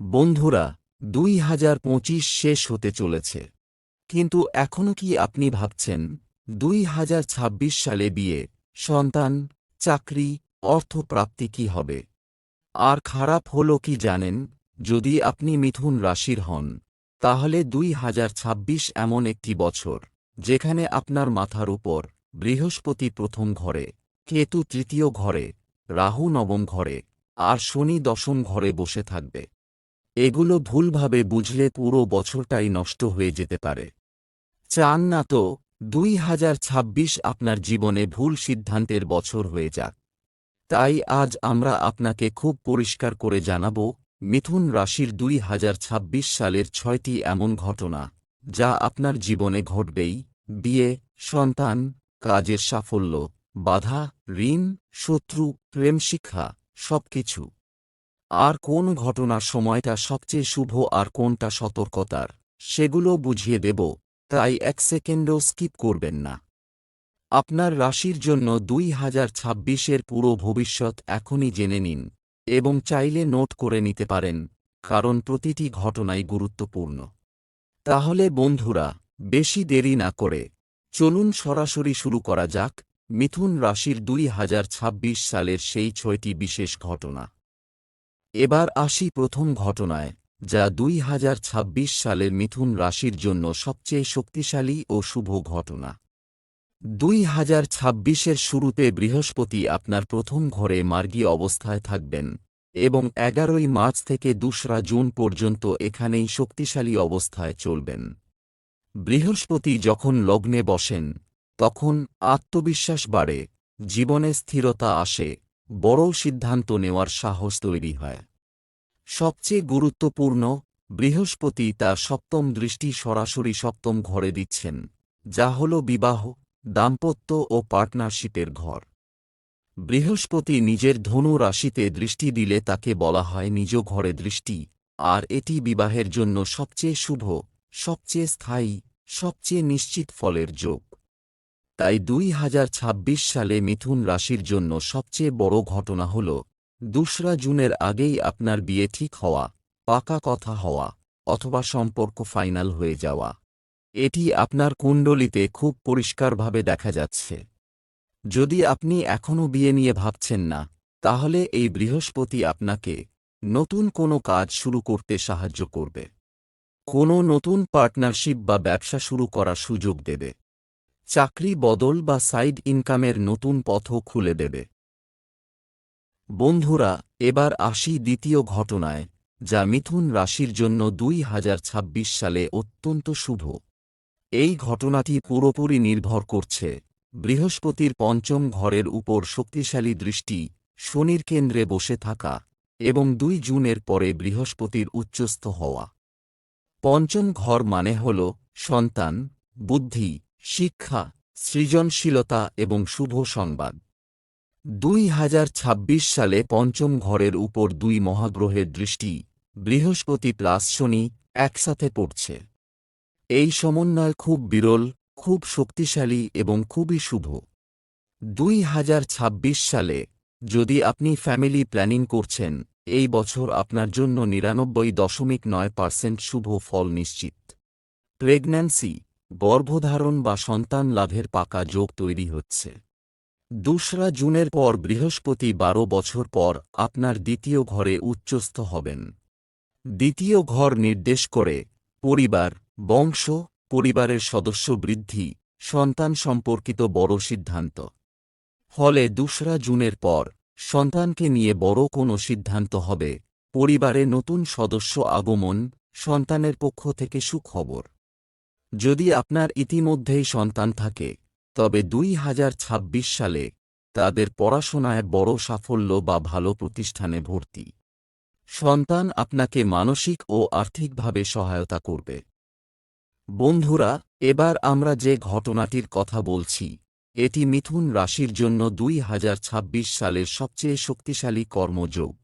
বন্ধুরা, দুই হাজার পঁচিশ শেষ হতে চলেছে। কিন্তু এখনও কি আপনি ভাবছেন, দুই হাজার ছাব্বিশ সালে বিয়ে, সন্তান, চাকরি, অর্থপ্রাপ্তি কি হবে? আর খারাপ হল কি জানেন, যদি আপনি মিথুন রাশির হন, তাহলে দুই হাজার ছাব্বিশ এমন একটি বছর, যেখানে আপনার মাথার উপর বৃহস্পতি প্রথম ঘরে, কেতু তৃতীয় ঘরে, রাহু নবম ঘরে, আর শনি দশম ঘরে বসে থাকবে। এগুলো ভুলভাবে বুঝলে পুরো বছরটাই নষ্ট হয়ে যেতে পারে। চান না তো, দুই হাজার ছাব্বিশ আপনার জীবনে ভুল সিদ্ধান্তের বছর হয়ে যাক। তাই আজ আমরা আপনাকে খুব পরিষ্কার করে জানাব, মিথুন রাশির দুই হাজার ছাব্বিশ সালের ছয়টি এমন ঘটনা, যা আপনার জীবনে ঘটবেই, বিয়ে, সন্তান, কাজের সাফল্য, বাধা, ঋণ, শত্রু, প্রেম শিক্ষা, সবকিছু। আর কোন ঘটনার সময়টা সবচেয়ে শুভ আর কোনটা সতর্কতার? সেগুলো বুঝিয়ে দেব, তাই এক সেকেন্ডও স্কিপ করবেন না। আপনার রাশির জন্য দুই হাজার ছাব্বিশের পুরো ভবিষ্যৎ এখনই জেনে নিন, এবং চাইলে নোট করে নিতে পারেন, কারণ প্রতিটি ঘটনাই গুরুত্বপূর্ণ। তাহলে বন্ধুরা, বেশি দেরি না করে, চলুন সরাসরি শুরু করা যাক, মিথুন রাশির দুই হাজার ছাব্বিশ সালের সেই ছয়টি বিশেষ ঘটনা। এবার আসি প্রথম ঘটনায়, যা দুই হাজার ছাব্বিশ সালের মিথুন রাশির জন্য সবচেয়ে শক্তিশালী ও শুভ ঘটনা। দুই হাজার ছাব্বিশের শুরুতে বৃহস্পতি আপনার প্রথম ঘরে মার্গী অবস্থায় থাকবেন এবং এগারোই মার্চ থেকে দোসরা জুন পর্যন্ত এখানেই শক্তিশালী অবস্থায় চলবেন। বৃহস্পতি যখন লগ্নে বসেন, তখন আত্মবিশ্বাস বাড়ে, জীবনে স্থিরতা আসে, বড় সিদ্ধান্ত নেওয়ার সাহস তৈরি হয়। সবচেয়ে গুরুত্বপূর্ণ, বৃহস্পতি তা সপ্তম দৃষ্টি সরাসরি সপ্তম ঘরে দিচ্ছেন, যা হল বিবাহ, দাম্পত্য ও পার্টনারশিপের ঘর। বৃহস্পতি নিজের ধনু রাশিতে দৃষ্টি দিলে তাকে বলা হয় নিজ ঘরে দৃষ্টি, আর এটি বিবাহের জন্য সবচেয়ে শুভ, সবচেয়ে স্থায়ী, সবচেয়ে নিশ্চিত ফলের যোগ। তাই দুই হাজার ছাব্বিশ সালে মিথুন রাশির জন্য সবচেয়ে বড় ঘটনা হল দোসরা জুনের আগেই আপনার বিয়ে ঠিক হওয়া, পাকা কথা হওয়া, অথবা সম্পর্ক ফাইনাল হয়ে যাওয়া। এটি আপনার কুণ্ডলিতে খুব পরিষ্কারভাবে দেখা যাচ্ছে। যদি আপনি এখনও বিয়ে নিয়ে ভাবছেন না, তাহলে এই বৃহস্পতি আপনাকে নতুন কোনো কাজ শুরু করতে সাহায্য করবে। কোনো নতুন পার্টনারশিপ বা ব্যবসা শুরু করার সুযোগ দেবে। চাকরি বদল বা সাইড ইনকামের নতুন পথও খুলে দেবে। বন্ধুরা, এবার আসি দ্বিতীয় ঘটনায়, যা মিথুন রাশির জন্য দুই হাজার ছাব্বিশ সালে অত্যন্ত শুভ। এই ঘটনাটি পুরোপুরি নির্ভর করছে, বৃহস্পতির পঞ্চম ঘরের উপর শক্তিশালী দৃষ্টি, শনির কেন্দ্রে বসে থাকা, এবং দুই জুনের পরে বৃহস্পতির উচ্চস্থ হওয়া। পঞ্চম ঘর মানে হল সন্তান, বুদ্ধি, শিক্ষা, সৃজনশীলতা এবং শুভ সংবাদ। দুই হাজার ছাব্বিশ সালে পঞ্চম ঘরের উপর দুই মহাগ্রহের দৃষ্টি, বৃহস্পতি প্লাস শনি, একসাথে পড়ছে। এই সমন্বয় খুব বিরল, খুব শক্তিশালী এবং খুবই শুভ। দুই হাজার ছাব্বিশ সালে যদি আপনি ফ্যামিলি প্ল্যানিং করছেন, এই বছর আপনার জন্য নিরানব্বই দশমিক নয় পার্সেন্ট শুভ ফল নিশ্চিত। প্রেগন্যান্সি, গর্ভধারণ বা সন্তান লাভের পাকা যোগ তৈরি হচ্ছে। দোসরা জুনের পর বৃহস্পতি বারো বছর পর আপনার দ্বিতীয় ঘরে উচ্চস্থ হবেন। দ্বিতীয় ঘর নির্দেশ করে পরিবার, বংশ, পরিবারের সদস্য বৃদ্ধি, সন্তান সম্পর্কিত বড় সিদ্ধান্ত। ফলে দোসরা জুনের পর সন্তানকে নিয়ে বড় কোনো সিদ্ধান্ত হবে, পরিবারে নতুন সদস্য আগমন, সন্তানের পক্ষ থেকে সুখবর। যদি আপনার ইতিমধ্যেই সন্তান থাকে তবে দুই হাজার ছাব্বিশ সালে তাদের পড়াশোনায় বড় সাফল্য বা ভালো প্রতিষ্ঠানে ভর্তি। সন্তান আপনাকে মানসিক ও আর্থিকভাবে সহায়তা করবে। বন্ধুরা, এবার আমরা যে ঘটনাটির কথা বলছি, এটি মিথুন রাশির জন্য দুই হাজার ছাব্বিশ সালের সবচেয়ে শক্তিশালী কর্মযোগ।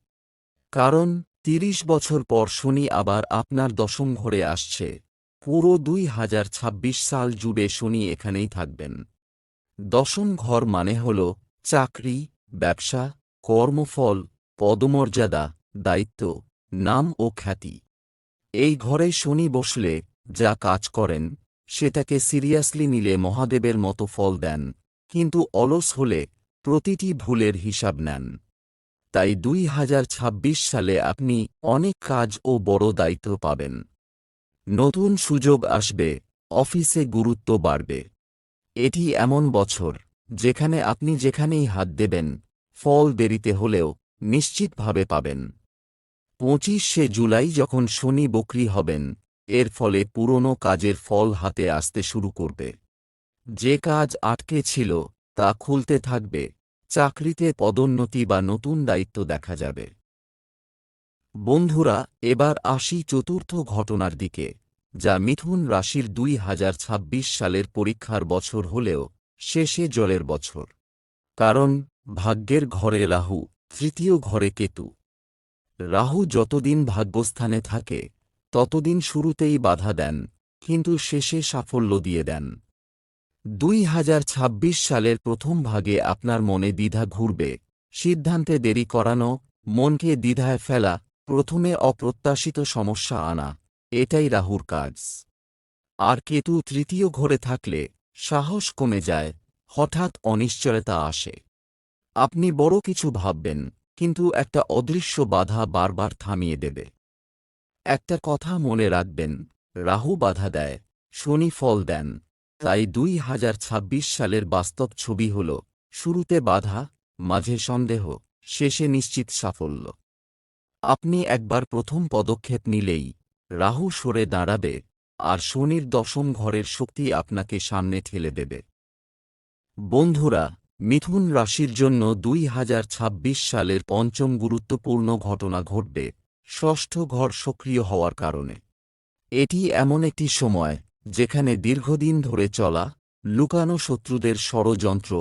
কারণ, তিরিশ বছর পর শনি আবার আপনার দশম ঘরে আসছে। পুরো দুই হাজার ছাব্বিশ সাল জুড়ে শনি এখানেই থাকবেন। দশম ঘর মানে হল চাকরি, ব্যবসা, কর্মফল, পদমর্যাদা, দায়িত্ব, নাম ও খ্যাতি। এই ঘরে শনি বসলে যা কাজ করেন, সেটাকে সিরিয়াসলি নিলে মহাদেবের মতো ফল দেন, কিন্তু অলস হলে প্রতিটি ভুলের হিসাব নেন। তাই দুই হাজার ছাব্বিশ সালে আপনি অনেক কাজ ও বড় দায়িত্ব পাবেন। নতুন সুযোগ আসবে, অফিসে গুরুত্ব বাড়বে। এটি এমন বছর, যেখানে আপনি যেখানেই হাত দেবেন, ফল দেরিতে হলেও নিশ্চিতভাবে পাবেন। পঁচিশে জুলাই যখন শনি বকরি হবেন, এর ফলে পুরনো কাজের ফল হাতে আসতে শুরু করবে। যে কাজ আটকে ছিল, তা খুলতে থাকবে, চাকরিতে পদোন্নতি বা নতুন দায়িত্ব দেখা যাবে। বন্ধুরা, এবার আসি চতুর্থ ঘটনার দিকে। যা মিথুন রাশির দুই হাজার ছাব্বিশ সালের পরীক্ষার বছর হলেও শেষে জলের বছর। কারণ, ভাগ্যের ঘরে রাহু, তৃতীয় ঘরে কেতু। রাহু যতদিন ভাগ্যস্থানে থাকে, ততদিন শুরুতেই বাধা দেন, কিন্তু শেষে সাফল্য দিয়ে দেন। দুই হাজার ছাব্বিশ সালের প্রথম ভাগে আপনার মনে দ্বিধা ঘুরবে, সিদ্ধান্তে দেরি করানো, মনকে দ্বিধায় ফেলা, প্রথমে অপ্রত্যাশিত সমস্যা আনা। এটাই রাহুর কাজ। আর কেতু তৃতীয় ঘরে থাকলে সাহস কমে যায়, হঠাৎ অনিশ্চয়তা আসে। আপনি বড় কিছু ভাববেন, কিন্তু একটা অদৃশ্য বাধা বারবার থামিয়ে দেবে। একটা কথা মনে রাখবেন, রাহু বাধা দেয়, শনি ফল দেন। তাই দুই হাজার ছাব্বিশ সালের বাস্তব ছবি হল, শুরুতে বাধা, মাঝে সন্দেহ, শেষে নিশ্চিত সাফল্য। আপনি একবার প্রথম পদক্ষেপ নিলেই রাহু সরে দাঁড়াবে, আর শনির দশম ঘরের শক্তি আপনাকে সামনে ঠেলে দেবে। বন্ধুরা, মিথুন রাশির জন্য দুই হাজার ছাব্বিশ সালের পঞ্চম গুরুত্বপূর্ণ ঘটনা ঘটবে, ষষ্ঠ ঘর সক্রিয় হওয়ার কারণে। এটি এমন একটি সময়, যেখানে দীর্ঘদিন ধরে চলা, লুকানো শত্রুদের ষড়যন্ত্র,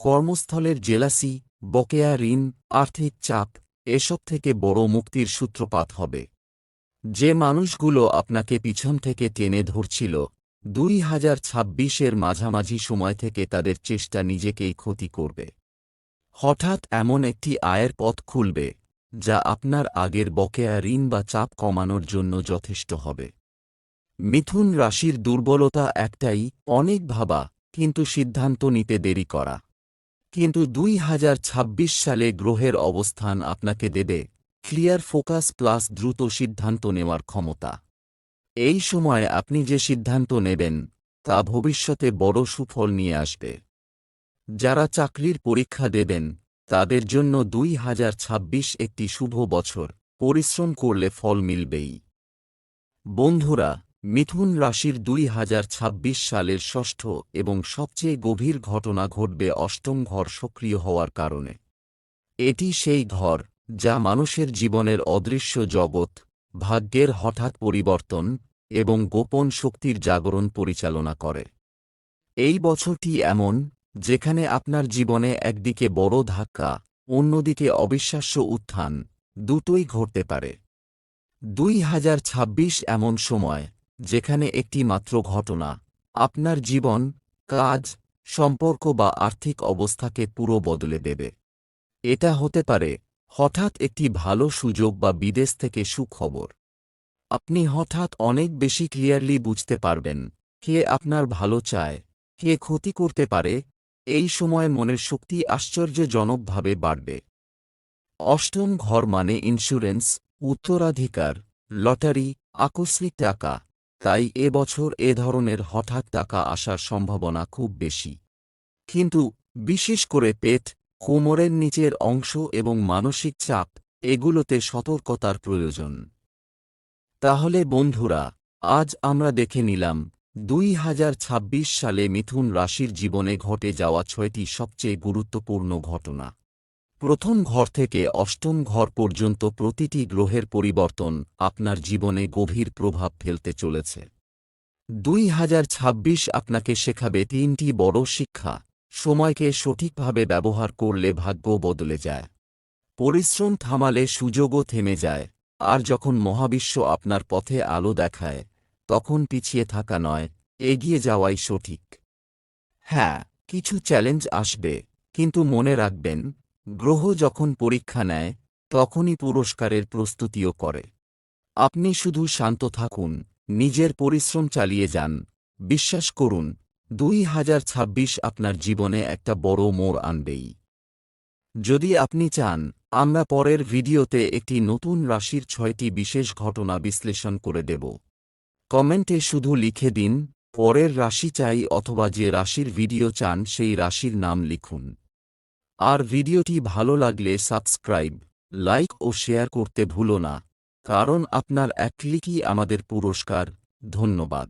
কর্মস্থলের জেলাসি, বকেয়া ঋণ, আর্থিক চাপ, এসব থেকে বড় মুক্তির সূত্রপাত হবে। যে মানুষগুলো আপনাকে পিছন থেকে টেনে ধরছিল, দুই হাজার ছাব্বিশের মাঝামাঝি সময় থেকে তাদের চেষ্টা নিজেকেই ক্ষতি করবে। হঠাৎ এমন একটি আয়ের পথ খুলবে, যা আপনার আগের বকেয়া ঋণ বা চাপ কমানোর জন্য যথেষ্ট হবে। মিথুন রাশির দুর্বলতা একটাই, অনেক ভাবা, কিন্তু সিদ্ধান্ত নিতে দেরি করা। কিন্তু দুই হাজার ছাব্বিশ সালে গ্রহের অবস্থান আপনাকে দেবে ক্লিয়ার ফোকাস প্লাস দ্রুত সিদ্ধান্ত নেওয়ার ক্ষমতা। এই সময় আপনি যে সিদ্ধান্ত নেবেন, তা ভবিষ্যতে বড় সুফল নিয়ে আসবে। যারা চাকরির পরীক্ষা দেবেন, তাদের জন্য দুই হাজার ছাব্বিশ একটি শুভ বছর, পরিশ্রম করলে ফল মিলবেই। বন্ধুরা, মিথুন রাশির দুই হাজার ছাব্বিশ সালের ষষ্ঠ এবং সবচেয়ে গভীর ঘটনা ঘটবে অষ্টম ঘর সক্রিয় হওয়ার কারণে। এটি সেই ঘর যা মানুষের জীবনের অদৃশ্য জগৎ, ভাগ্যের হঠাৎ পরিবর্তন এবং গোপন শক্তির জাগরণ পরিচালনা করে। এই বছরটি এমন, যেখানে আপনার জীবনে একদিকে বড় ধাক্কা, অন্যদিকে অবিশ্বাস্য উত্থান, দুটোই ঘটতে পারে। দুই হাজার ছাব্বিশ এমন সময়, যেখানে একটি মাত্র ঘটনা, আপনার জীবন, কাজ, সম্পর্ক বা আর্থিক অবস্থাকে পুরো বদলে দেবে। এটা হতে পারে হঠাৎ একটি ভালো সুযোগ বা বিদেশ থেকে সুখবর। আপনি হঠাৎ অনেক বেশি ক্লিয়ারলি বুঝতে পারবেন কে আপনার ভালো চায়, কে ক্ষতি করতে পারে, এই সময় মনের শক্তি আশ্চর্যজনকভাবে বাড়বে। অষ্টম ঘর মানে ইন্স্যুরেন্স উত্তরাধিকার লটারি আকস্মিক টাকা, তাই এ বছর এ ধরনের হঠাৎ টাকা আসার সম্ভাবনা খুব বেশি। কিন্তু, বিশেষ করে পেট কোমরের নিচের অংশ এবং মানসিক চাপ, এগুলোতে সতর্কতার প্রয়োজন। তাহলে বন্ধুরা, আজ আমরা দেখে নিলাম, দুই হাজার ছাব্বিশ সালে মিথুন রাশির জীবনে ঘটে যাওয়া ছয়টি সবচেয়ে গুরুত্বপূর্ণ ঘটনা। প্রথম ঘর থেকে অষ্টম ঘর পর্যন্ত প্রতিটি গ্রহের পরিবর্তন আপনার জীবনে গভীর প্রভাব ফেলতে চলেছে। দুই হাজার ছাব্বিশ আপনাকে শেখাবে তিনটি বড় শিক্ষা সময়কে সঠিকভাবে ব্যবহার করলে ভাগ্য বদলে যায়। পরিশ্রম থামালে সুযোগও থেমে যায়। আর যখন মহাবিশ্ব আপনার পথে আলো দেখায়, তখন পিছিয়ে থাকা নয়, এগিয়ে যাওয়াই সঠিক। হ্যাঁ কিছু চ্যালেঞ্জ আসবে, কিন্তু মনে রাখবেন, গ্রহ যখন পরীক্ষা নেয়, তখনই পুরস্কারের প্রস্তুতিও করে। আপনি শুধু শান্ত থাকুন, নিজের পরিশ্রম চালিয়ে যান, বিশ্বাস করুন দুই হাজার ছাব্বিশ আপনার জীবনে একটা বড় মোড় আনবেই। যদি আপনি চান, আমরা পরের ভিডিওতে একটি নতুন রাশির ছয়টি বিশেষ ঘটনা বিশ্লেষণ করে দেব। কমেন্টে শুধু লিখে দিন, পরের রাশি চাই অথবা যে রাশির ভিডিও চান সেই রাশির নাম লিখুন। আর ভিডিওটি ভালো লাগলে সাবস্ক্রাইব, লাইক ও শেয়ার করতে ভুলো না, কারণ আপনার এক ক্লিকই আমাদের পুরস্কার। ধন্যবাদ।